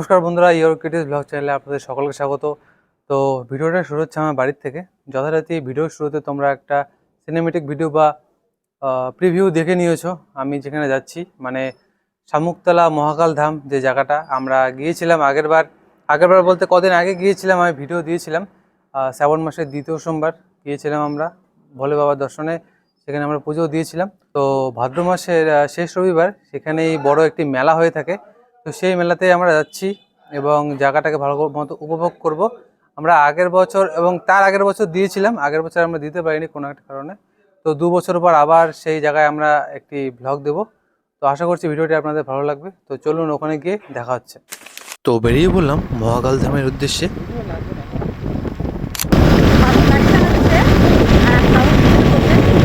নমস্কার বন্ধুরা your কিটিস blog চ্যানেলে আপনাদের সকলকে স্বাগত। তো ভিডিওটা শুরু হচ্ছে আমার বাড়ির থেকে। যথারীতি ভিডিও শুরুতে তোমরা একটা সিনেমেটিক ভিডিও বা প্রিভিউ দেখে নিয়েছো। আমি যেখানে যাচ্ছি মানে শামুকতলা মহাকাল ধাম যে জায়গাটা, আমরা গিয়েছিলাম আগেরবার আগেরবার বলতে কদিন আগে গিয়েছিলাম, আমি ভিডিও দিয়েছিলাম। শ্রাবণ মাসের দ্বিতীয় সোমবার গিয়েছিলাম আমরা ভোলে বাবার দর্শনে, সেখানে আমরা পুজো দিয়েছিলাম। তো ভাদ্র মাসের শেষ রবিবার সেখানেই বড় একটি মেলা হয়ে থাকে। তো সেই মেলাতে আমরা যাচ্ছি এবং জায়গাটাকে ভালো মতো উপভোগ করব। আমরা আগের বছর এবং তার আগের বছর দিয়েছিলাম, আগের বছর আমরা দিতে পারিনি কোনো একটা কারণে। তো দু বছর পর আবার সেই জায়গায় আমরা একটি ব্লগ দেব। তো আশা করছি ভিডিওটি আপনাদের ভালো লাগবে। তো চলুন ওখানে গিয়ে দেখা হচ্ছে। তো বেরিয়ে বললাম মহাকাল ধামের উদ্দেশ্যে ভালো লাগছে হচ্ছে আর খাওয়া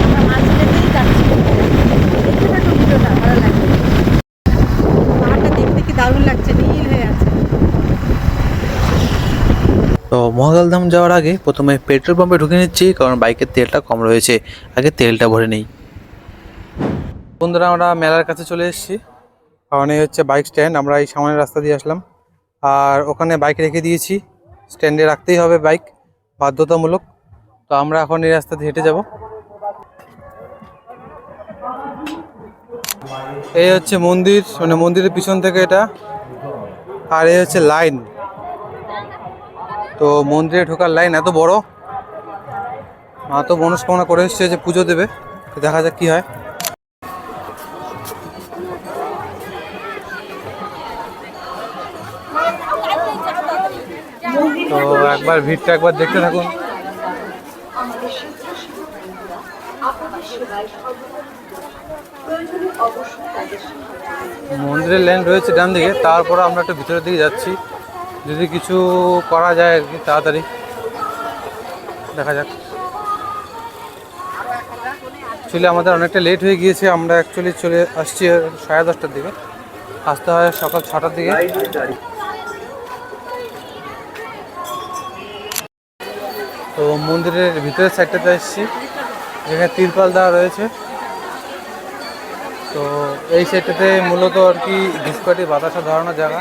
আমরা মাছ খেতেই যাচ্ছি দেখতে পাচ্ছ ভিডিওটা ভালো লাগছে পাহাড়টা দেখতে কি দারুণ লাগছে, নীল হয়ে আছে। তো মহাকাল ধাম যাওয়ার আগে প্রথমে পেট্রোল পাম্পে ঢুকে নিচ্ছি, কারণ বাইকের তেলটা কম রয়েছে। আগে তেলটা ভরে নেই। বন্ধুরা, আমরা মেলার কাছে চলে এসেছি। কারণ এই হচ্ছে বাইক স্ট্যান্ড, আমরা এই সামনের রাস্তা দিয়ে আসলাম। আর ওখানে বাইক রেখে দিয়েছি। স্ট্যান্ডে রাখতেই হবে বাইক, বাধ্যতামূলক। তো আমরা এখন এই রাস্তা দিয়ে হেঁটে যাব। এই হচ্ছে মন্দির মানে মন্দিরের পিছন থেকে এটা। আর এই হচ্ছে লাইন। তো মন্দিরে ঢোকার লাইন এত বড়। মা তো মনস্কামনা করে এসছে যে পুজো দেবে। দেখা যাক কি হয়। তো একবার ভিড়টা একবার দেখতে থাকুন। মন্দিরের লাইন রয়েছে ডান দিকে, তারপরে আমরা একটু ভিতরের দিকে যাচ্ছি। যদি কিছু করা যায় আর কি, তাড়াতাড়ি। দেখা যাক। অ্যাকচুয়ালি আমাদের অনেকটা লেট হয়ে গিয়েছে, আমরা অ্যাকচুয়ালি চলে আসছি সাড়ে দশটার দিকে। আসতে হয় সকাল ছটার দিকে। তো মন্দিরের ভিতরের সাইডটাতে এসেছি যেখানে তিরপাল দেওয়া রয়েছে। তো এই সাইডটাতে মূলত আর কি ধূপকাঠি বাতাসা ধরানোর জায়গা।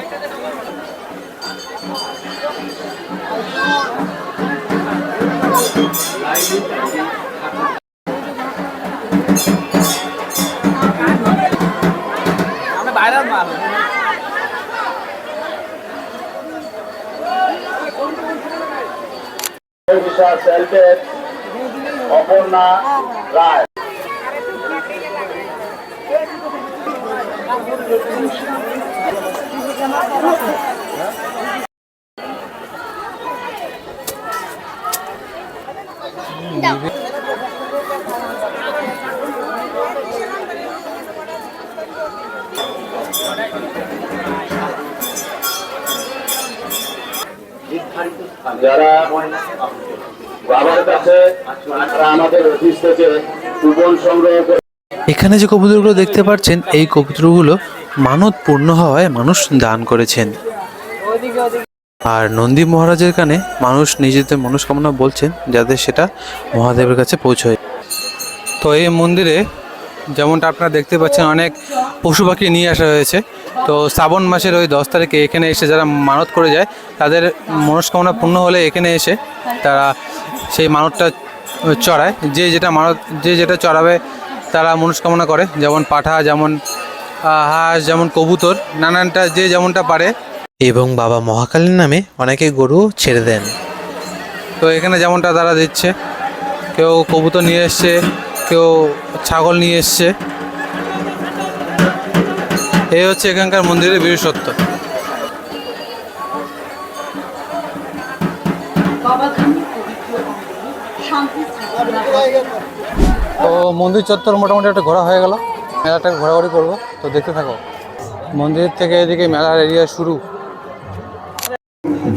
অপর্ণা রায়। যারা বাবার কাছে আমাদের অফিস থেকে কুপন সংগ্রহ করে এখানে যে কবুতরগুলো দেখতে পাচ্ছেন, এই কবুতরগুলো মানত পূর্ণ হওয়ায় মানুষ দান করেছেন। আর নন্দী মহারাজের কানে মানুষ নিজেদের মনস্কামনা বলছেন যাতে সেটা মহাদেবের কাছে পৌঁছয়। তো এই মন্দিরে যেমনটা আপনারা দেখতে পাচ্ছেন, অনেক পশু পাখি নিয়ে আসা হয়েছে। তো শ্রাবণ মাসের ওই দশ তারিখে এখানে এসে যারা মানত করে যায়, তাদের মনস্কামনা পূর্ণ হলে এখানে এসে তারা সেই মানতটা চড়ায়। যে যেটা মানত, যে যেটা চড়াবে তারা মনস্কামনা করে যেমন পাঠা যেমন হাঁস যেমন কবুতর নানানটা যে যেমনটা পারে। এবং বাবা মহাকালীর নামে অনেকে গরু ছেড়ে দেন। তো এখানে যেমনটা তারা দিচ্ছে কেউ কবুতর নিয়ে এসছে কেউ ছাগল নিয়ে এসছে। এই হচ্ছে এখানকার মন্দিরের বিশেষত্ব। তো মন্দির চত্বর মোটামুটি একটা ঘোরা হয়ে গেল। মেলাটা ঘোরাঘুরি করব তো দেখতে থাকো। মন্দির থেকে এদিকে মেলার এরিয়া শুরু।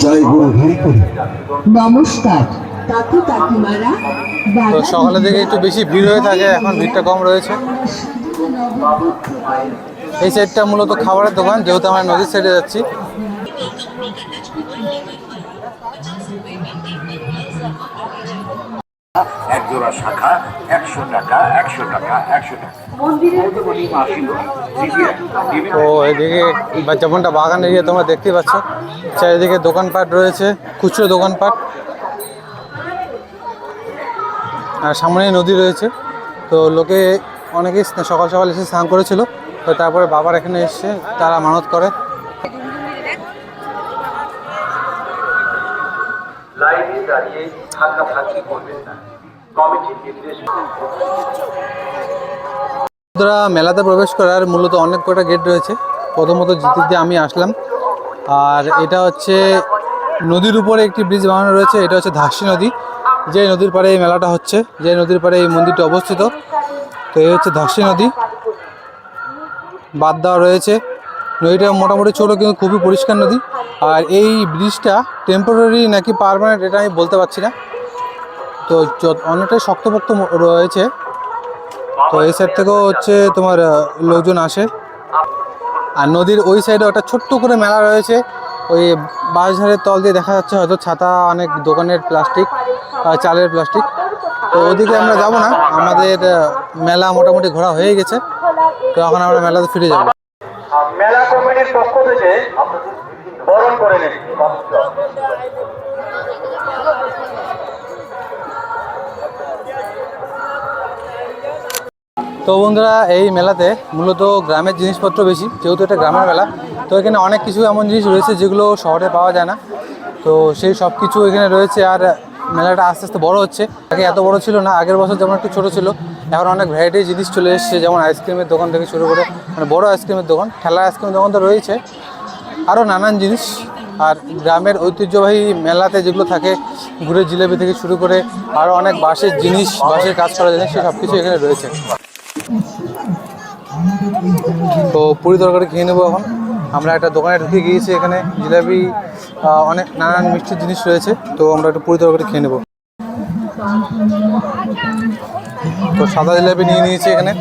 জয় গুরু হরিকরি নমস্কার। তো সকালের দিকে একটু বেশি ভিড় হয়ে থাকে এখন ভিড়টা কম রয়েছে। এই সাইডটা মূলত খাবারের দোকান যেহেতু আমরা নদীর সাইডে যাচ্ছি। এক জোড়া শাখা একশো টাকা একশো টাকা একশো টাকা। তো এদিকে বা যেমনটা বাগান এরিয়া তোমরা দেখতেই পাচ্ছ। চারিদিকে দোকানপাট রয়েছে খুচরো দোকানপাট। আর সামনেই নদী রয়েছে। তো লোকে অনেকেই সকাল সকাল এসে স্নান করেছিল। তো তারপরে বাবার এখানে এসে তারা মানত করে। করবেন না। কমিটির নির্দেশ বন্ধুরা, মেলাতে প্রবেশ করার মূলত অনেক কটা গেট রয়েছে। প্রথমত যেতে আমি আসলাম। আর এটা হচ্ছে নদীর উপরে একটি ব্রিজ বানানো রয়েছে। এটা হচ্ছে ধাসি নদী। যে নদীর পাড়ে এই মেলাটা হচ্ছে, যে নদীর পাড়ে এই মন্দিরটি অবস্থিত, তো এই হচ্ছে ধাসি নদী। বাদ দেওয়া রয়েছে। নদীটা মোটামুটি ছোটো, কিন্তু খুবই পরিষ্কার নদী। আর এই ব্রিজটা টেম্পোরারি নাকি পারমানেন্ট এটা আমি বলতে পারছি না। তো অনেকটাই শক্তপোক্ত রয়েছে, তো এই সাইড থেকেও হচ্ছে তোমার লোকজন আসে। আর নদীর ওই সাইডে একটা ছোট্ট করে মেলা রয়েছে। ওই বাঁশঝাড়ের তল দিয়ে দেখা যাচ্ছে হয়তো ছাতা, অনেক দোকানের প্লাস্টিক চালের প্লাস্টিক। তো ওদিকে আমরা যাব না, আমাদের মেলা মোটামুটি ঘোরা হয়ে গেছে। তো এখন আমরা মেলাতে ফিরে যাব। মেলা কমিটির পক্ষ থেকে বরণ করে তো বন্ধুরা, এই মেলাতে মূলত গ্রামের জিনিসপত্র বেশি, যেহেতু এটা গ্রামের মেলা, তো এখানে অনেক কিছু এমন জিনিস রয়েছে যেগুলো শহরে পাওয়া যায় না। তো সেই সব কিছু এখানে রয়েছে আর মেলাটা আস্তে আস্তে বড় হচ্ছে। আগে এত বড় ছিল না, আগের বছর যেমন একটু ছোটো ছিল, এখন অনেক ভ্যারাইটি জিনিস চলে এসেছে, যেমন আইসক্রিমের দোকান থেকে শুরু করে মানে বড় আইসক্রিমের দোকান, ঠেলা আইসক্রিমের দোকান তো রয়েছে। আরও নানান জিনিস, আর গ্রামের ঐতিহ্যবাহী মেলাতে যেগুলো থাকে, গুড়ের জিলেপি থেকে শুরু করে আরও অনেক বাঁশের জিনিস, বাঁশের কাজ করা জিনিস সব কিছু এখানে রয়েছে। তো পুরি তরকারি খেয়ে নেব এখন। আমরা একটা দোকানে ঢুকে গিয়েছি এখানে, জিলাপি অনেক নানান মিষ্টির জিনিস রয়েছে, তো আমরা একটু পুরি তরকারি খেয়ে নেব। তো সাদা জিলাপি নিয়ে নিয়েছি এখানে।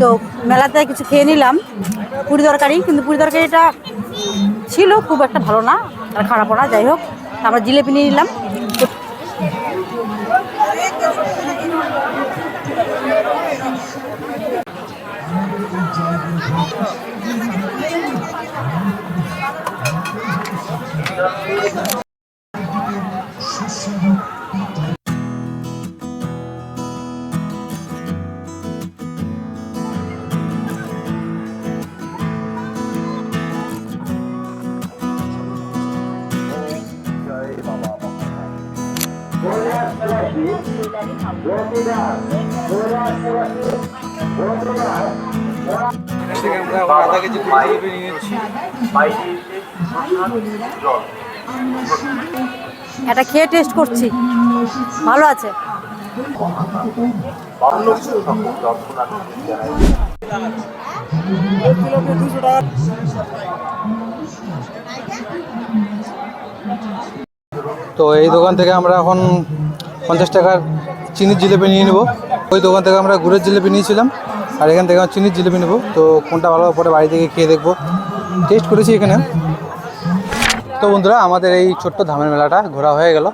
তো মেলাতে কিছু খেয়ে নিলাম, পুরি তরকারি, কিন্তু পুরি তরকারিটা ছিল খুব একটা ভালো না, আর খারাপও না, যাই হোক। আমরা জিলেপি নিয়ে নিলাম। আমরা আধা কেজি জিলাপি নিয়ে নিচ্ছি এটা খেয়ে টেস্ট করছি। ভালো আছে। তো এই দোকান থেকে আমরা এখন পঞ্চাশ টাকার চিনির জিলেপি নিয়ে নেব। ওই দোকান থেকে আমরা গুড়ের জিলেপি নিয়েছিলাম, আর এখান থেকে আমরা চিনির জিলেপি নেব। তো কোনটা ভালো পরে বাড়ি থেকে খেয়ে দেখব। টেস্ট করেছি এখানে। তো বন্ধুরা, আমাদের এই ছোট্ট ধামের মেলাটা ঘোরা হয়ে গেল।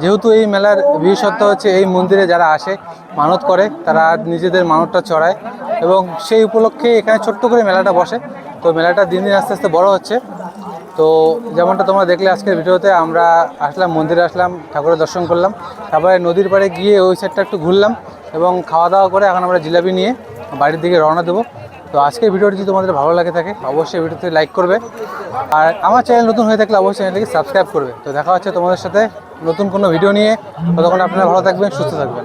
যেহেতু এই মেলার বিশেষত্ব হচ্ছে এই মন্দিরে যারা আসে, মানত করে, তারা নিজেদের মানতটা চড়ায় এবং সেই উপলক্ষে এখানে ছোট্ট করে মেলাটা বসে। তো মেলাটা দিন দিন আস্তে আস্তে বড় হচ্ছে। তো যেমনটা তোমরা দেখলে আজকের ভিডিওতে, আমরা আসলাম, মন্দিরে আসলাম, ঠাকুরের দর্শন করলাম। তারপরে নদীর পাড়ে গিয়ে ওই সাইডটা একটু ঘুরলাম এবং খাওয়া দাওয়া করে এখন আমরা জিলাপি নিয়ে বাড়ির দিকে রওনা দেবো। তো আজকের ভিডিওটি যদি তোমাদের ভালো লাগে থাকে, অবশ্যই ভিডিওতে লাইক করবে। আর আমার চ্যানেল নতুন হয়ে থাকলে অবশ্যই চ্যানেলটিকে সাবস্ক্রাইব করবে। তো দেখা হচ্ছে তোমাদের সাথে নতুন কোনো ভিডিও নিয়ে। ততক্ষণ আপনারা ভালো থাকবেন, সুস্থ থাকবেন।